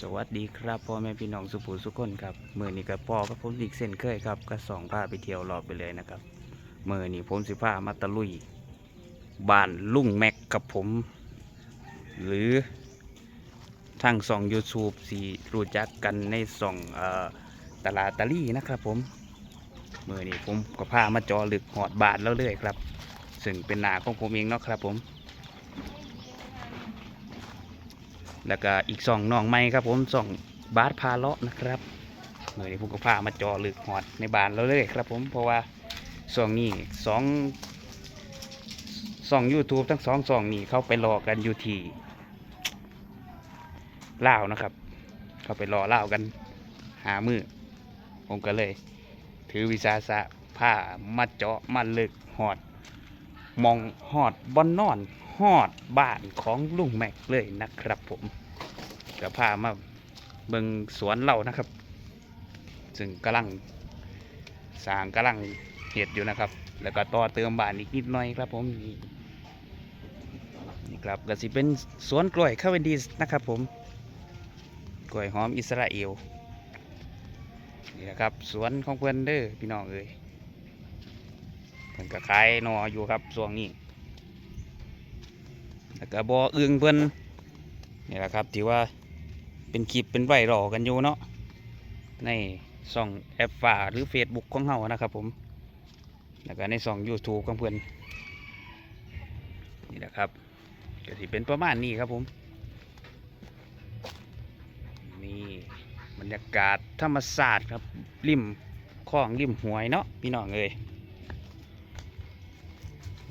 สวัสดีครับพ่อแม่พี่น้องสุภูสุคนครับมือนี้กับพ่อกับผมอีกเส้นเคยครับก็สองพาไปเที่ยวรอบไปเลยนะครับมือนี้ผมสิพามาตะลุยบ้านลุงแม็กกับผม หรือทางส่อง YouTube สีรู้จักกันในส่องเออตลาดตะลี่นะครับผมมือนี้ผมก็พามาจอลึกหอดบาทแล้วเลยครับ ซึ่งเป็นหนาของผมเองเนาะครับผม แล้วก็อีกสองน้องไม้ครับผมสองบาสพาเลาะนะครับเมื่อนี้ผมก็พามาจอลึกหอดในบานเราเลยครับผมเพราะว่าสองนี้สองสองยูทูบทั้งสองสองนี่เขาไปรอกันอยู่ที่ล่าวนะครับ เขาไปรอล่าวกันหามือผมก็เลย ถือวิสาสะผ้ามาเจาะมาลึกหอด มองหอดบอนนอน หอดบ้านของลุงแม็กเลยนะครับผมก็พามาเบิงสวนเรานะครับ ซึ่งกำลังสร้างกำลังเห็ดอยู่นะครับ แล้วก็ต่อเติมบ้านอีกนิดหน่อยครับผมนี่ครับก็สิเป็นสวนกล้วยคาวเวนดิสนะครับผมกล้วยหอมอิสราเอลนี่นะครับสวนของเพื่อนเด้อพี่น้องเอ้ยเพิ่นก็ขายนออยู่ครับช่วงนี้ แล้วก็บ่ออึงเพิ่นนี่แหละครับที่ว่าเป็นคลิปเป็นไวรัลกันอยู่เนาะในช่องแอปฟ้าหรือ Facebook ของเฮานะครับผมแล้วก็ในช่อง YouTube ของเพิ่อนนี่แหละครับก็สิเป็นประมาณนี้ครับผมนี่บรรยากาศธรรมศาสตร์ครับริมคลองริมหวยเนาะพี่น้องเอ้ย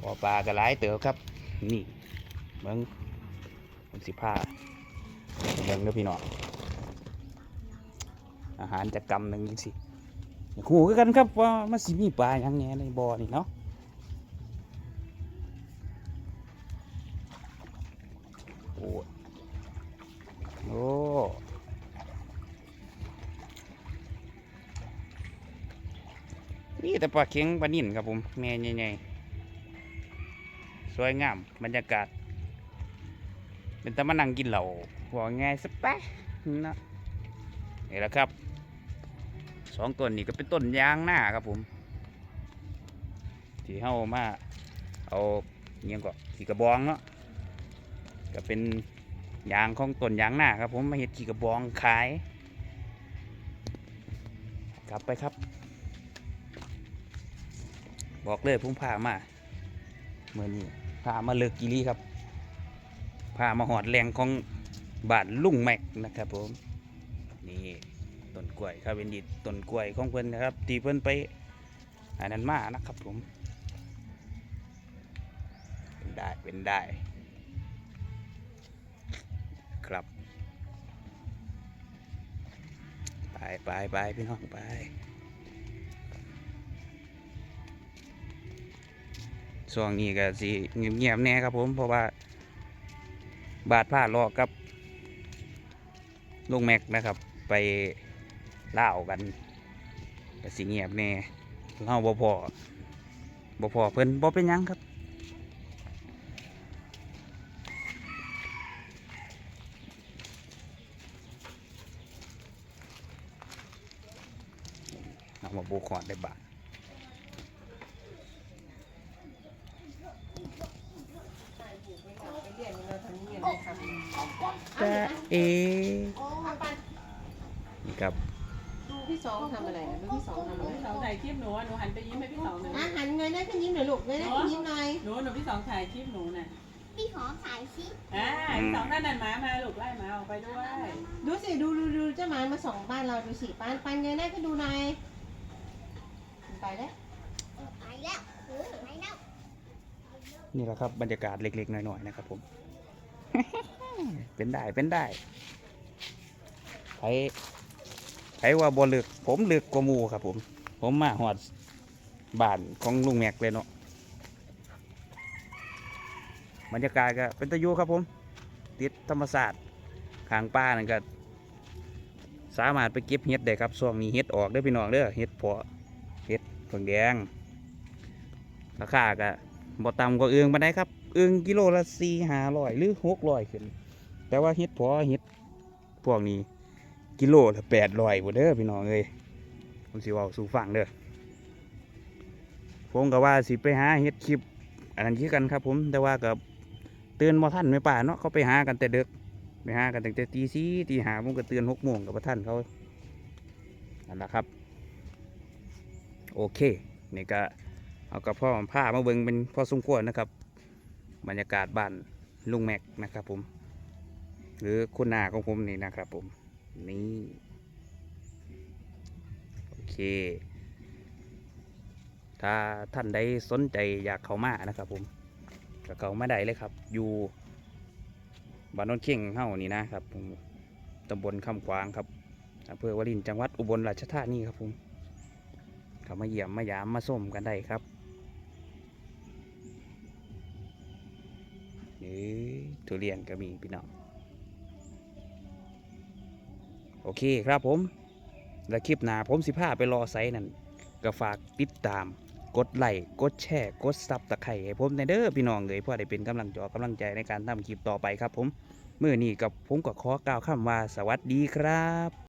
บอปลากระไรเต๋อครับนี่ เบิ้งมันสิผ้าเบิ้งเด้อพี่น้องอาหารจะกำหนึ่งจังสิคู่กันครับว่ามันสิมีปลาอย่างเงี้ยในบ่อนี่เนาะโอ้โอ้นี่แต่ปลาเค็งปลานิ่นครับผมแม่ใหญ่ๆสวยงามบรรยากาศ เป็นตะมานั่งกินเหล่าบอกง่ายสักแป๊ะนะนี่แหละครับสองต้นนี้ก็เป็นต้นยางหน้าครับผม ที่เฮามาเอาเงี้ยงก็ขี่กระบองเนาะก็เป็นยางของต้นยางหน้าครับผมมาเห็ดขี่กระบองขายกลับไปครับ บอกเลยพุ่งพามาเมื่อนี้พามาเลิกกิลีครับ พามาหอดแรงของบ้านลุงแม็กนะครับผมนี่ต้นกล้วยครับเป็นดิต้นกล้วยของเพิ่นนะครับตีเพิ่อนไปอันนั้นมานะครับผมเป็นได้เป็นได้ครับไปไปไปพี่น้องไปช่วงนี้ก็สิเงียบๆแน่ครับผมเพราะว่า บาดผ้าลอกกับลุงแม็กนะครับ ไปเล่ากันกสิเงียบแน่เล่าบ่พอบ่พอเพิ่นบ่เป็นยังครับเอามาบูคอนได้บาท จ้าเอนี่ครับดูพี่สองทำอะไรนะดูพี่สองทำอะไรพี่สองถ่ายคลิปหนูอะหนูหันไปยิ้มให้พี่สองหน่อยอะหันเงยหน้าขึ้นยิ้มหน่อยลูกเงยหน้าขึ้นยิ้มหน่อยหนูหนูพี่สองถ่ายคลิปหนูน่ะพี่ขอสายสิอ่าพี่สองนั่นนั่นหมามาลูกไล่หมาออกไปด้วย ดูสิดูดูดูเจ้าหมามาส่องบ้านเราดูสิปานปานเงยหน้าขึ้นดูหน่อยไปแล้วไปแล้วเออไปแล้วนี่แหละครับบรรยากาศเล็กๆหน่อยๆนะครับผม เป็นได้เป็นได้ไผไผว่าบ่เลือกผมเลือกกว่ามูครับ ผม ผมมาหอดบ้านของลุงแม็กเลยเนาะบรรยากาศก็เป็นตะยูครับผม ติดธรรมศาสตร์ข้างป้านั่นก็สามารถไปเก็บเห็ดได้ครับช่วงนี้เห็ดออกได้พี่น้องเด้อเห็ดเพาะเห็ดผงแดงราคาก็บ่ต่ำกว่าเอื้องมาได้ครับ เอื้องกิโลละสี่ห้าร้อยหรือหกร้อยขึ้น แต่ว่าเห็ดพอเห็ดพวกนี้กิโลละแปดร้อยบ่เด้อพี่น้องเอ้ยผมสิว้าสู่ฟังเด้อผมก็ว่าสิไปหาเฮ็ดคลิป อันนั้นคือกันครับ ผมแต่ว่าก็ตื่นบ่ทันไม่ป่าเนาะเขาไปหากันแต่เดึกไปหากันตั้งแต่ตีสี่ตีห้าผมก็เตื่นหกโมงกับบ่ทันเขานั่นแหละครับ โอเคนี่ก็เอากับพ่อผ้ามาเบิ่งเป็นพอสมควรนะครับ บรรยากาศบ้านลุงแม็กนะครับผม หรือคุณนาของผมนี่นะครับผม นี่โอเค ถ้าท่านใดสนใจอยากเข้ามานะครับผมก็เข้ามาได้เลยครับ อยู่บ้านโนนเข่งเฮ้านี่นะครับผมตำบลคำกวางครับอำเภอวารินจังหวัดอุบลราชธานีครับผมเข้ามาเยี่ยมมายามมาส้มกันได้ครับนี่ทุเรียนก็มีพี่น้อง โอเคครับผม และคลิปหน้าผมสิพาไปรอไซนั่นก็ฝากติดตามกดไลค์กดแชร์กดซับตะไคร่ให้ผมในเด้อพี่น้องเลยเพื่อได้เป็นกำลังจอกำลังใจในการทำคลิปต่อไปครับผมเมื่อนี้กับผมก็ขอกล่าวคำว่าสวัสดีครับ